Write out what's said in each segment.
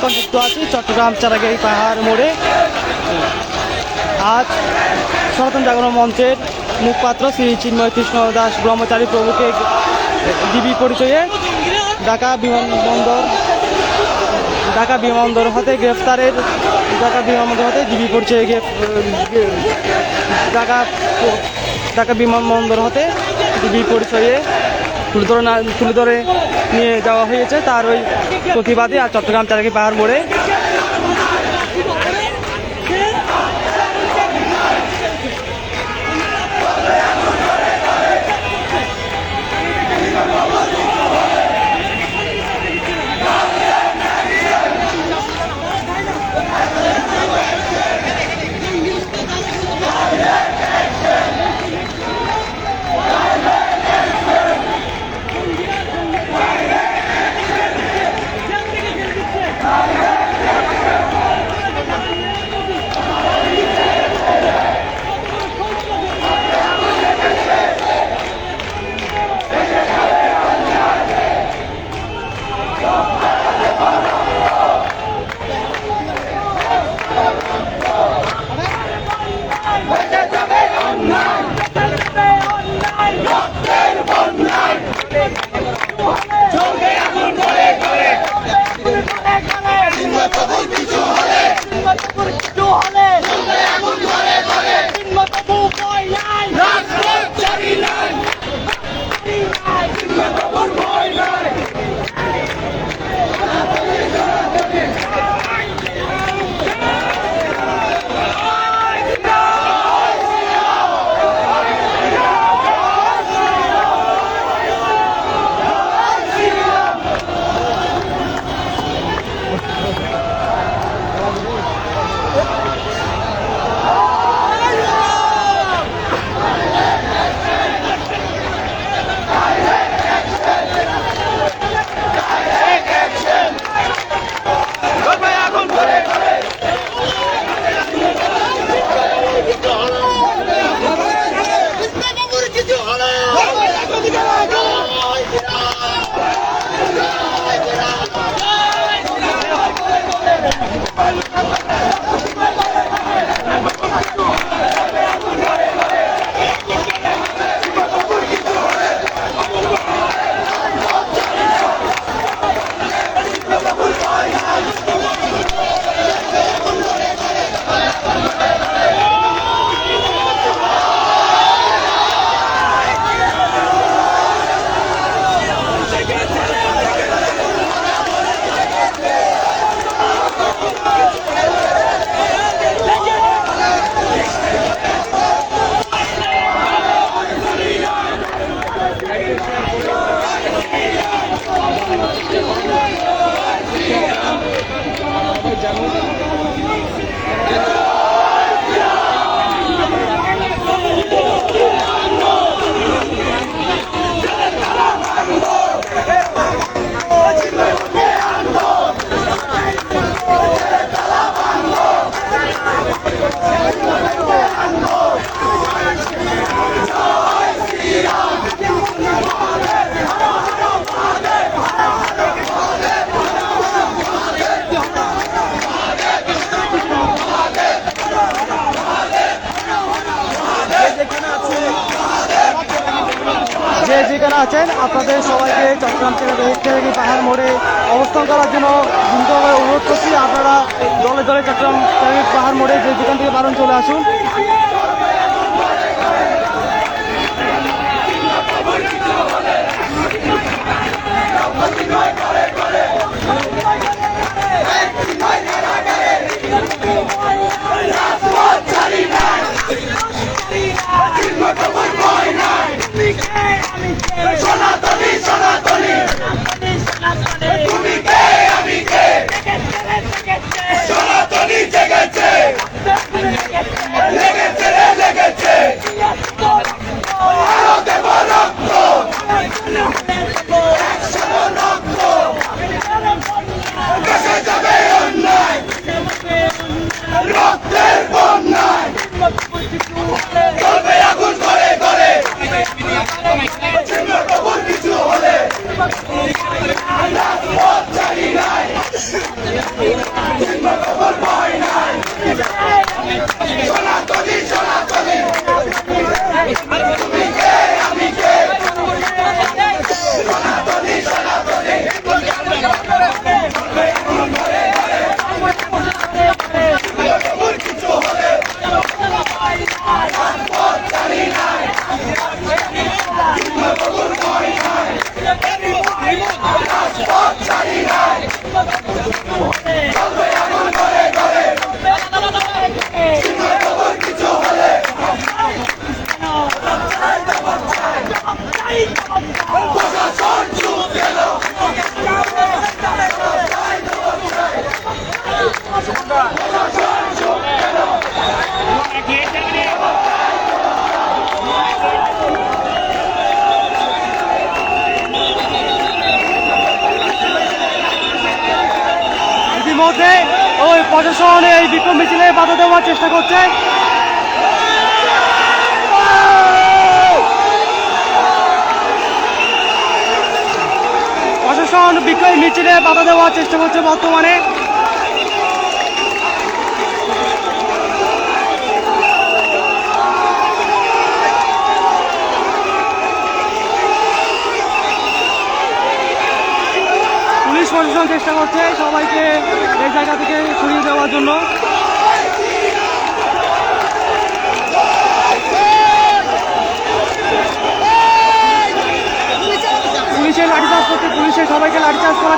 এখন যুক্ত আছি চট্টগ্রাম চারাগাড়ি পাহাড় মোড়ে। আজ সনাতন জাগরণ মঞ্চের মুখপাত্র শ্রী চিন্ময় কৃষ্ণ দাস ব্রহ্মচারী প্রভুকে ডিবি পরিচয়ে ঢাকা বিমানবন্দর ঢাকা বিমানবন্দর হতে গ্রেফতারের ঢাকা বিমানবন্দর হতে ডিবি পরিচয়ে ঢাকা ঢাকা বিমানবন্দর হতে ডিবি পরিচয়ে তুলে ধরে না তুলে ধরে নিয়ে যাওয়া হয়েছে। তার ওই প্রতিবাদে আর চট্টগ্রাম চারাকি পাহাড় মোড়ে ইতিমধ্যে ওই প্রশাসন এই বিক্ষোভ মিছিলে বাধা দেওয়ার চেষ্টা করছে। প্রশাসন বিক্ষোভ মিছিলে বাধা দেওয়ার চেষ্টা করছে বর্তমানে। প্রশাসন চেষ্টা করছে সবাইকে এই জায়গা থেকে সরিয়ে দেওয়ার জন্য পুলিশের লাঠিচার্জ করতে পুলিশের সবাইকে লাঠিচার্জ করা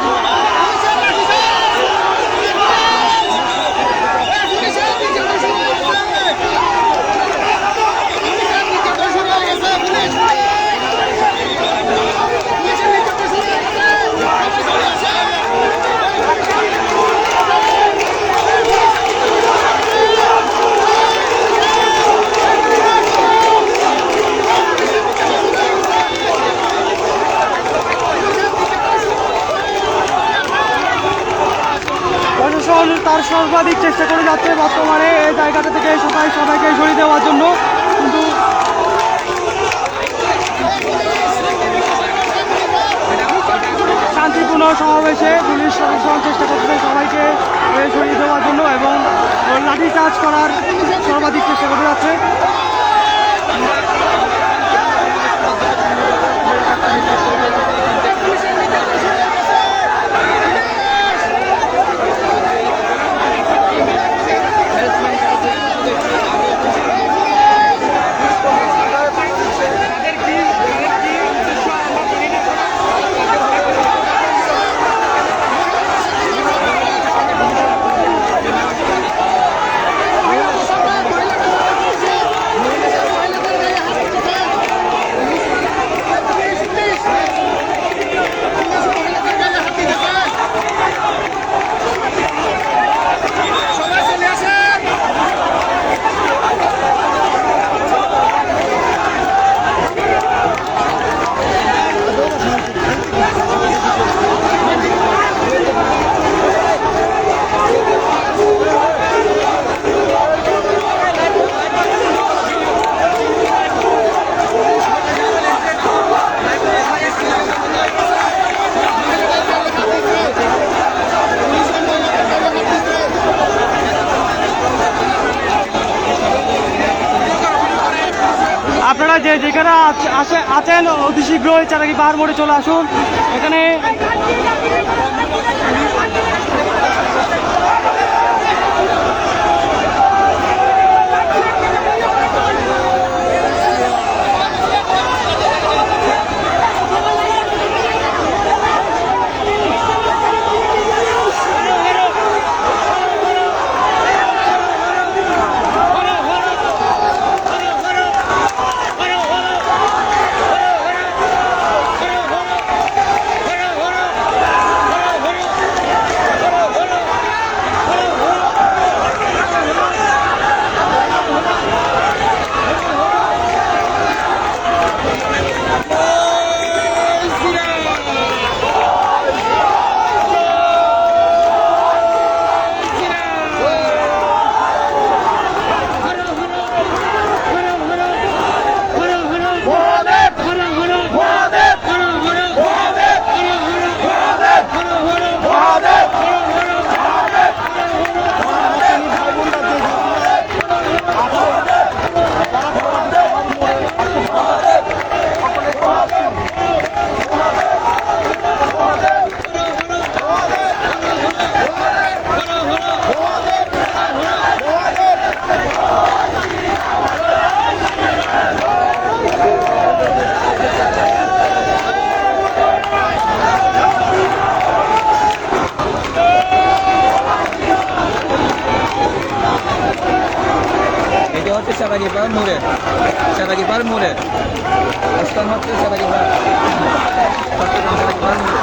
প্রশাসন তার সর্বাধিক চেষ্টা করে যাচ্ছে বর্তমানে এই জায়গাটা থেকে সবাই সবাইকে সরিয়ে দেওয়ার জন্য কিন্তু শান্তিপূর্ণ সমাবেশে পুলিশ প্রশাসন চেষ্টা করছে সবাইকে সরিয়ে দেওয়ার জন্য এবং লাঠি চার্জ করার সর্বাধিক চেষ্টা করে যাচ্ছে। আছেন? অতি শীঘ্রই চারাকি পাহাড় মোড়ে চলে আসুন। এখানে সেটাকি বার মোড়ে। রাস্তার মাত্র সেটাকি বার চট্টগ্রাম সেটাকি বার মোড়ে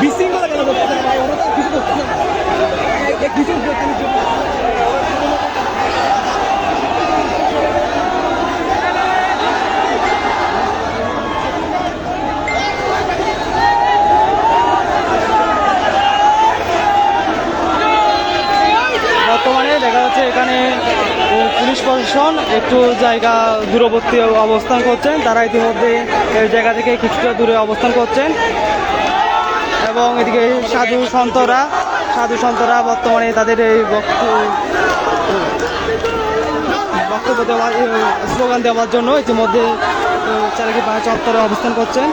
বিশৃঙ্খলা কেন কিছু কিছু করতে না। বর্তমানে দেখা যাচ্ছে এখানে উম, পুলিশ প্রশাসন একটু জায়গা দূরবর্তী অবস্থান করছেন, তারা ইতিমধ্যে এই জায়গা থেকে কিছুটা দূরে অবস্থান করছেন। এবং এদিকে সাধু সন্তরা সাধু সন্তরা বর্তমানে তাদের এই বক্ত- বক্তব্য দেওয়ার স্লোগান দেওয়ার জন্য ইতিমধ্যে চারিকি পাহাড় চত্বরে অবস্থান করছেন।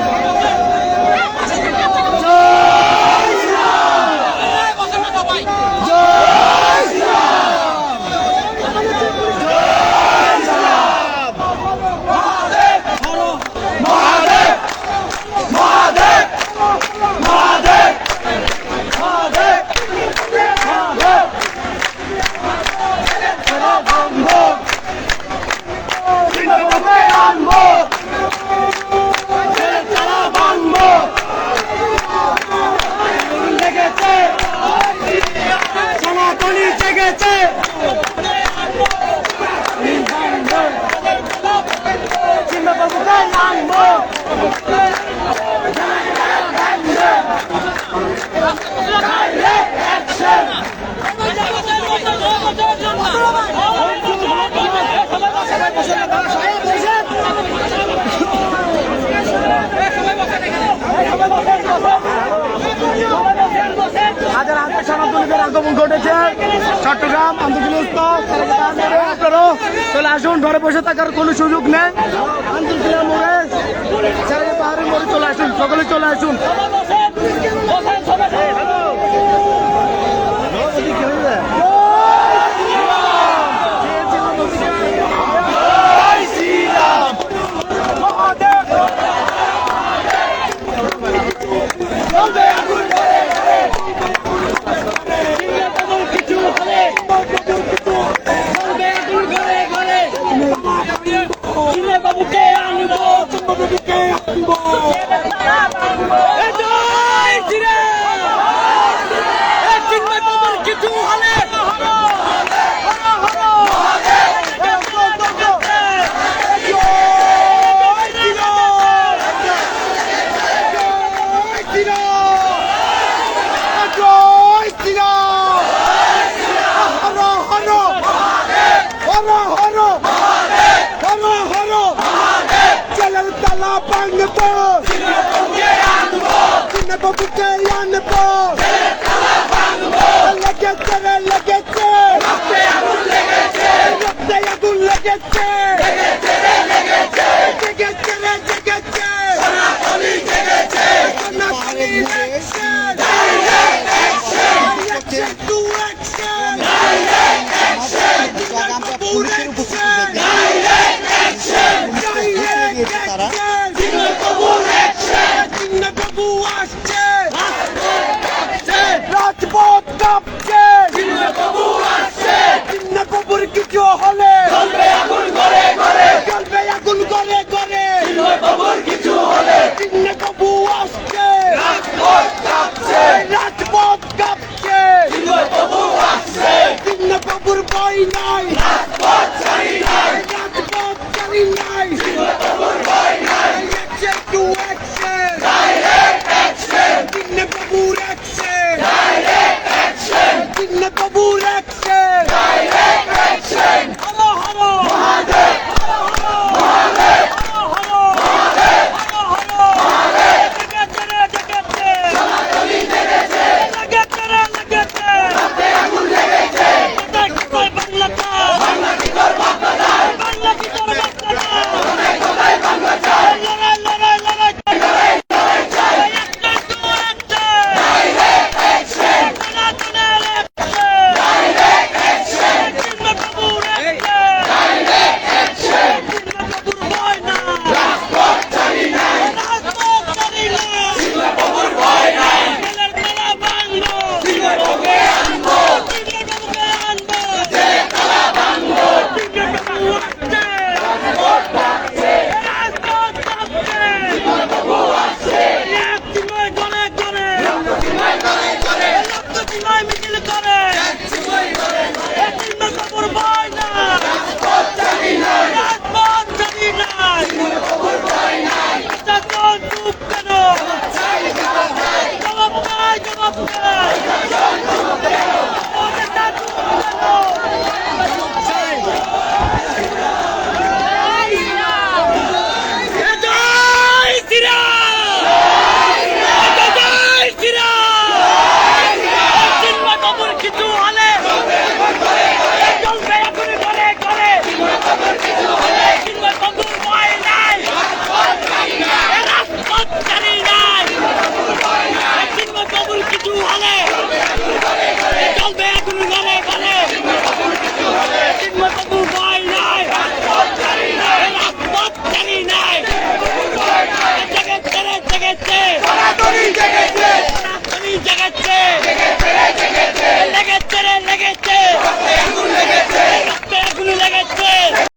ঘটেছে। চট্টগ্রাম আপনারাও চলে আসুন, ঘরে বসে থাকার কোনো সুযোগ নেই। আন্দোলন মোড়ে পাহাড়ের মোড়ে চলে আসুন, সকলে চলে আসুন। না ভাঙব চিনে বাবুকে আনব লেগেছে রে লেগেছে রক্তে আগুন লেগেছে জেগেছে রে জেগেছে সোনাতলি জেগেছে সোনাতলি জেগেছে